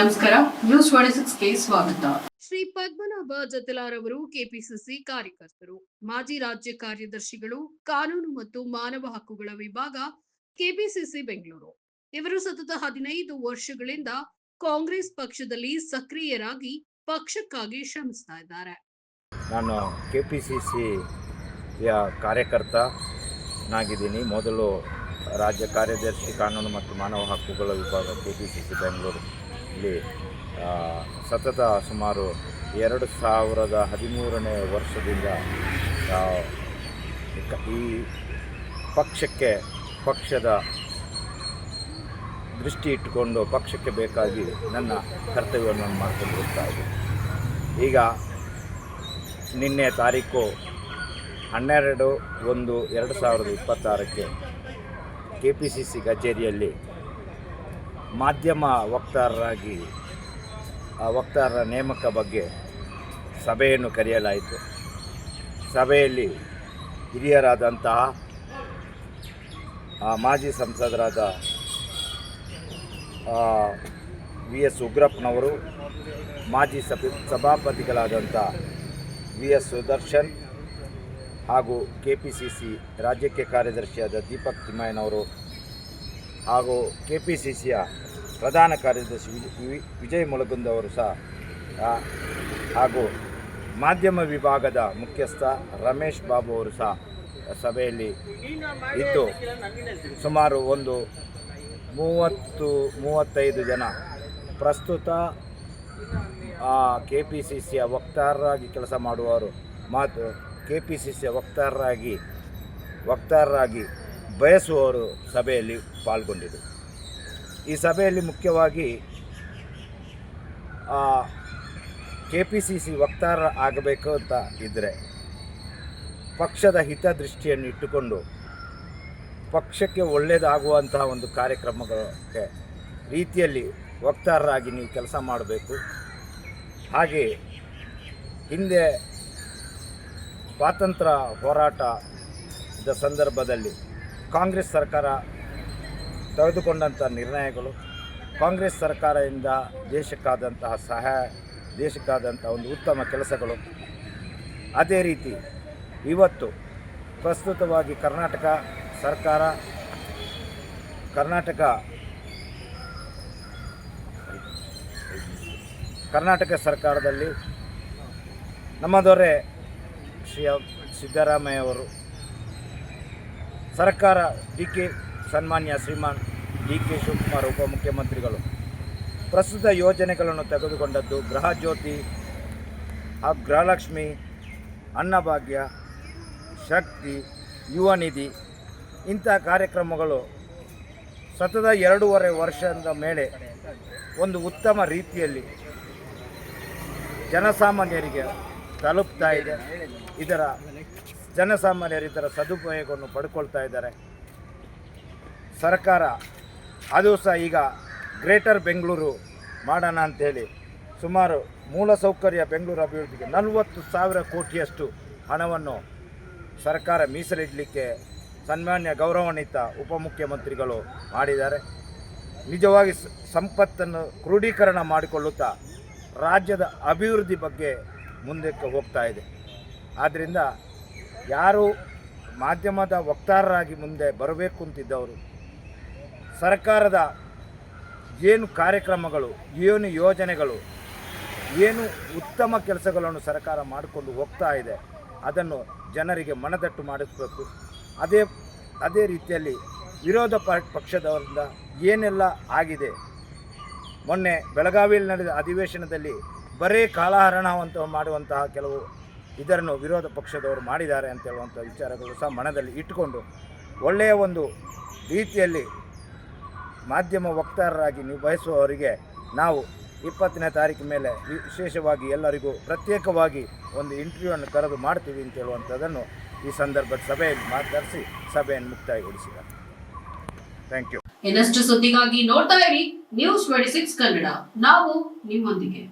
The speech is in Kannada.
ನಮಸ್ಕಾರ. ನ್ಯೂಸ್ ಸ್ವಾಗತ. ಶ್ರೀ ಪದ್ಮನಾಭ ಜತಲಾರವರು ಕೆಪಿಸಿಸಿ ಕಾರ್ಯಕರ್ತರು. ಮಾಜಿ ರಾಜ್ಯ ಕಾರ್ಯದರ್ಶಿಗಳು ಕಾನೂನು ಮತ್ತು ಮಾನವ ಹಕ್ಕುಗಳ ವಿಭಾಗ ಕೆಪಿಸಿಸಿ ಬೆಂಗಳೂರು. ಇವರು ಸತತ ಹದಿನೈದು ವರ್ಷಗಳಿಂದ ಕಾಂಗ್ರೆಸ್ ಪಕ್ಷದಲ್ಲಿ ಸಕ್ರಿಯರಾಗಿ ಪಕ್ಷಕ್ಕಾಗಿ ಶ್ರಮಿಸ್ತಾ ಇದ್ದಾರೆ. ನಾನು ಕೆಪಿಸಿಸಿ ಕಾರ್ಯಕರ್ತ ನಾಗಿದ್ದೀನಿ. ಮೊದಲು ರಾಜ್ಯ ಕಾರ್ಯದರ್ಶಿ ಕಾನೂನು ಮತ್ತು ಮಾನವ ಹಕ್ಕುಗಳ ವಿಭಾಗ ಕೆಪಿಸಿಸಿ ಪಿ ಆ, ಸತತ ಸುಮಾರು ಎರಡು ಸಾವಿರದ ಹದಿಮೂರನೇ ವರ್ಷದಿಂದ ಈ ಪಕ್ಷಕ್ಕೆ ಪಕ್ಷದ ದೃಷ್ಟಿ ಇಟ್ಟುಕೊಂಡು ಪಕ್ಷಕ್ಕೆ ಬೇಕಾಗಿ ನನ್ನ ಕರ್ತವ್ಯವನ್ನು ನಾನು ಮಾಡ್ಕೊಂಡು ಹೋಗ್ತಾ ಇದ್ದೀನಿ. ಈಗ ನಿನ್ನೆ ತಾರೀಕು ಹನ್ನೆರಡು ಒಂದು ಎರಡು ಸಾವಿರದ ಇಪ್ಪತ್ತಾರಕ್ಕೆ ಕೆ ಪಿ ಸಿ ಸಿ ಕಚೇರಿಯಲ್ಲಿ ಮಾಧ್ಯಮ ವಕ್ತಾರರಾಗಿ, ಆ ವಕ್ತಾರರ ನೇಮಕ ಬಗ್ಗೆ ಸಭೆಯನ್ನು ಕರೆಯಲಾಯಿತು. ಸಭೆಯಲ್ಲಿ ಹಿರಿಯರಾದಂತಹ ಮಾಜಿ ಸಂಸದರಾದ ವಿ ಎಸ್ ಉಗ್ರಪ್ಪನವರು, ಮಾಜಿ ಸಭೆ ಸಭಾಪತಿಗಳಾದಂಥ ವಿ ಎಸ್ ಸುದರ್ಶನ್ ಹಾಗೂ ಕೆ ಪಿ ಸಿ ಸಿ ರಾಜ್ಯಕ್ಕೆ ಕಾರ್ಯದರ್ಶಿಯಾದ ದೀಪಕ್ ತಿಮ್ಮಯ್ಯನವರು ಹಾಗೂ ಕೆ ಪಿ ಸಿ ಸಿಯ ಪ್ರಧಾನ ಕಾರ್ಯದರ್ಶಿ ವಿಜಯ್- ವಿ- ವಿಜಯ್ ಮುಳಗುಂದ್ ಅವರು ಸಹ ಹಾಗೂ ಮಾಧ್ಯಮ ವಿಭಾಗದ ಮುಖ್ಯಸ್ಥ ರಮೇಶ್ ಬಾಬು ಅವರು ಸಹ ಸಭೆಯಲ್ಲಿ ಇದ್ದು ಸುಮಾರು ಒಂದು ಮೂವತ್ತು, ಮೂವತ್ತೈದು ಜನ ಪ್ರಸ್ತುತ ಕೆ ಪಿ ಸಿ ಸಿಯ ವಕ್ತಾರರಾಗಿ ಕೆಲಸ ಮಾಡುವವರು ಮಾತು ಕೆ ಪಿ ಸಿ ಸಿಯ ವಕ್ತಾರರಾಗಿ ವಕ್ತಾರರಾಗಿ ಬಯಸುವವರು ಸಭೆಯಲ್ಲಿ ಪಾಲ್ಗೊಂಡಿದ್ದರು. ಈ ಸಭೆಯಲ್ಲಿ ಮುಖ್ಯವಾಗಿ ಕೆ ಪಿ ಸಿ ಸಿ ವಕ್ತಾರ ಆಗಬೇಕು ಅಂತ ಇದ್ದರೆ ಪಕ್ಷದ ಹಿತದೃಷ್ಟಿಯನ್ನು ಇಟ್ಟುಕೊಂಡು, ಪಕ್ಷಕ್ಕೆ ಒಳ್ಳೆಯದಾಗುವಂತಹ ಒಂದು ಕಾರ್ಯಕ್ರಮಕ್ಕೆ ರೀತಿಯಲ್ಲಿ ವಕ್ತಾರರಾಗಿ ನೀವು ಕೆಲಸ ಮಾಡಬೇಕು. ಹಾಗೆ ಹಿಂದೆ ಸ್ವಾತಂತ್ರ್ಯ ಹೋರಾಟದ ಸಂದರ್ಭದಲ್ಲಿ ಕಾಂಗ್ರೆಸ್ ಸರ್ಕಾರ ತೆಗೆದುಕೊಂಡಂಥ ನಿರ್ಣಯಗಳು, ಕಾಂಗ್ರೆಸ್ ಸರ್ಕಾರದಿಂದ ದೇಶಕ್ಕಾದಂತಹ ಸಹಾಯ, ದೇಶಕ್ಕಾದಂಥ ಒಂದು ಉತ್ತಮ ಕೆಲಸಗಳು. ಅದೇ ರೀತಿ ಇವತ್ತು ಪ್ರಸ್ತುತವಾಗಿ ಕರ್ನಾಟಕ ಸರ್ಕಾರ, ಕರ್ನಾಟಕ ಕರ್ನಾಟಕ ಸರ್ಕಾರದಲ್ಲಿ ನಮ್ಮ ದೊರೆ ಶ್ರೀ ಸಿದ್ದರಾಮಯ್ಯ ಅವರು ಸರ್ಕಾರ ಡಿ ಕೆ ಸನ್ಮಾನ್ಯ ಶ್ರೀಮಾನ್ ಡಿ ಕೆ ಶಿವಕುಮಾರ್ ಉಪಮುಖ್ಯಮಂತ್ರಿಗಳು ಪ್ರಸ್ತುತ ಯೋಜನೆಗಳನ್ನು ತೆಗೆದುಕೊಂಡದ್ದು ಗೃಹ ಜ್ಯೋತಿ ಹಾಗೂ ಗೃಹಲಕ್ಷ್ಮಿ, ಅನ್ನಭಾಗ್ಯ, ಶಕ್ತಿ, ಯುವ ನಿಧಿ ಇಂಥ ಕಾರ್ಯಕ್ರಮಗಳು ಸತತ ಎರಡೂವರೆ ವರ್ಷದ ಮೇಲೆ ಒಂದು ಉತ್ತಮ ರೀತಿಯಲ್ಲಿ ಜನಸಾಮಾನ್ಯರಿಗೆ ತಲುಪ್ತಾ ಇದೆ. ಇದರ ಜನಸಾಮಾನ್ಯರು ಇದರ ಸದುಪಯೋಗವನ್ನು ಪಡ್ಕೊಳ್ತಾ ಇದ್ದಾರೆ. ಸರ್ಕಾರ ಅದು ಸಹ ಈಗ ಗ್ರೇಟರ್ ಬೆಂಗಳೂರು ಮಾಡೋಣ ಅಂಥೇಳಿ ಸುಮಾರು ಮೂಲಸೌಕರ್ಯ ಬೆಂಗಳೂರು ಅಭಿವೃದ್ಧಿಗೆ ನಲವತ್ತು ಸಾವಿರ ಕೋಟಿಯಷ್ಟು ಹಣವನ್ನು ಸರ್ಕಾರ ಮೀಸಲಿಡಲಿಕ್ಕೆ ಸನ್ಮಾನ್ಯ ಗೌರವಾನ್ವಿತ ಉಪಮುಖ್ಯಮಂತ್ರಿಗಳು ಮಾಡಿದ್ದಾರೆ. ನಿಜವಾಗಿ ಸಂಪತ್ತನ್ನು ಕ್ರೋಢೀಕರಣ ಮಾಡಿಕೊಳ್ಳುತ್ತಾ ರಾಜ್ಯದ ಅಭಿವೃದ್ಧಿ ಬಗ್ಗೆ ಮುಂದಕ್ಕೆ ಹೋಗ್ತಾ ಇದೆ. ಆದ್ದರಿಂದ ಯಾರು ಮಾಧ್ಯಮದ ವಕ್ತಾರರಾಗಿ ಮುಂದೆ ಬರಬೇಕು ಅಂತಿದ್ದವರು, ಸರ್ಕಾರದ ಏನು ಕಾರ್ಯಕ್ರಮಗಳು, ಏನು ಯೋಜನೆಗಳು, ಏನು ಉತ್ತಮ ಕೆಲಸಗಳನ್ನು ಸರ್ಕಾರ ಮಾಡಿಕೊಂಡು ಹೋಗ್ತಾ ಇದೆ, ಅದನ್ನು ಜನರಿಗೆ ಮನದಟ್ಟು ಮಾಡಿಸಬೇಕು. ಅದೇ ಅದೇ ರೀತಿಯಲ್ಲಿ ವಿರೋಧ ಪಕ್ಷದವರಿಂದ ಏನೆಲ್ಲ ಆಗಿದೆ? ಮೊನ್ನೆ ಬೆಳಗಾವಿಯಲ್ಲಿ ನಡೆದ ಅಧಿವೇಶನದಲ್ಲಿ ಬರೇ ಕಾಲಹರಣವಂತ ಮಾಡುವಂತಹ ಕೆಲವು ಇದನ್ನು ವಿರೋಧ ಪಕ್ಷದವರು ಮಾಡಿದ್ದಾರೆ ಅಂತ ಹೇಳುವಂಥ ವಿಚಾರಗಳು ಸಹ ಮನದಲ್ಲಿ ಇಟ್ಟುಕೊಂಡು ಒಳ್ಳೆಯ ಒಂದು ರೀತಿಯಲ್ಲಿ ಮಾಧ್ಯಮ ವಕ್ತಾರರಾಗಿ ನೀವು ಬಯಸುವವರಿಗೆ ನಾವು ಇಪ್ಪತ್ತನೇ ತಾರೀಕು ಮೇಲೆ ವಿಶೇಷವಾಗಿ ಎಲ್ಲರಿಗೂ ಪ್ರತ್ಯೇಕವಾಗಿ ಒಂದು ಇಂಟರ್ವ್ಯೂವನ್ನು ಕರೆದು ಮಾಡ್ತೀವಿ ಅಂತ ಹೇಳುವಂಥದ್ದನ್ನು ಈ ಸಂದರ್ಭದ ಸಭೆಯಲ್ಲಿ ಮಾತಾಡಿಸಿ ಸಭೆಯನ್ನು ಮುಕ್ತಾಯಗೊಳಿಸಿದ್ದಾರೆ ಥ್ಯಾಂಕ್ ಯು ಇನ್ನಷ್ಟು ಸುದ್ದಿಗಾಗಿ ನೋಡ್ತಾ ಇರಿ ನ್ಯೂಸ್ ಟ್ವೆಂಟಿ ಸಿಕ್ಸ್ ಕನ್ನಡ. ನಾವು ನಿಮ್ಮೊಂದಿಗೆ.